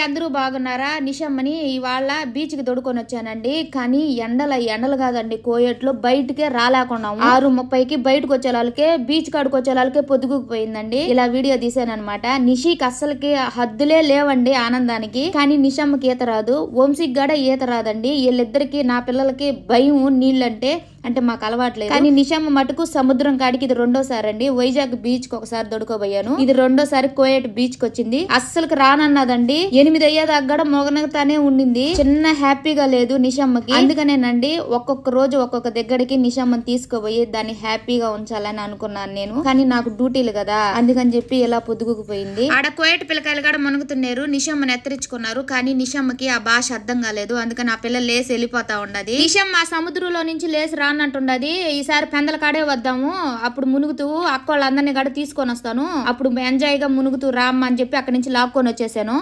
అందరూ బాగున్నారా? నిషమ్మని ఇవాళ బీచ్కి తొడుకొని వచ్చానండి. కానీ ఎండల ఎండలు కాదండి కోయట్లో. బయటకే రాలేకున్నాము. ఆరు ముప్పైకి బయటకు వచ్చే వాళ్ళకే బీచ్ కాడికి వచ్చే వాళ్ళకే పొద్దుగుకుపోయిందండి. ఇలా వీడియో తీసానమాట అనమాట నిషికి అస్సలకి హద్దులే లేవండి ఆనందానికి. కానీ నిషమ్మకి ఈత రాదు. వంశీకి కూడా ఈత రాదండి. వీళ్ళిద్దరికి నా పిల్లలకి భయం నీళ్ళంటే అంటే మాకు అలవాట్లేదు కానీ నిషామ మటుకు సముద్రం కాడికి ఇది రెండోసారి అండి. వైజాగ్ బీచ్కి ఒకసారి దొడుకోబోయాను. ఇది రెండోసారి కోయట్ బీచ్కి వచ్చింది. అస్సలకి రానన్నదండి. ఎనిమిది అయ్యేదాకా అగ్గడ మొగనగతానే ఉండింది. చిన్న హ్యాపీగా లేదు నిషమ్మకి అందుకనేనండి ఒక్కొక్క రోజు ఒక్కొక్క దగ్గరికి నిషమ్మని తీసుకుపోయి దాన్ని హ్యాపీగా ఉంచాలని అనుకున్నాను నేను. కానీ నాకు డ్యూటీలు కదా. అందుకని చెప్పి ఇలా పొద్దుగుకుపోయింది ఆడ కోయట పిల్లకాయలు కూడా మునుగుతున్నారు. నిషమ్మని ఎత్తరించుకున్నారు కానీ నిషమ్మకి ఆ భాష అర్థం కాలేదు. అందుకని ఆ పిల్ల లేసి వెళ్ళిపోతా ఉండదు నిషమ్మ ఆ సముద్రంలో నుంచి లేసి అన్నట్టుండది ఈసారి పెందల కాడే వద్దాము. అప్పుడు మునుగుతూ అక్క వాళ్ళందరినీ కూడా తీసుకొని వస్తాను అప్పుడు ఎంజాయ్గా మునుగుతూ రామ్మ అని చెప్పి అక్కడి నుంచి లాక్కొని వచ్చేసాను.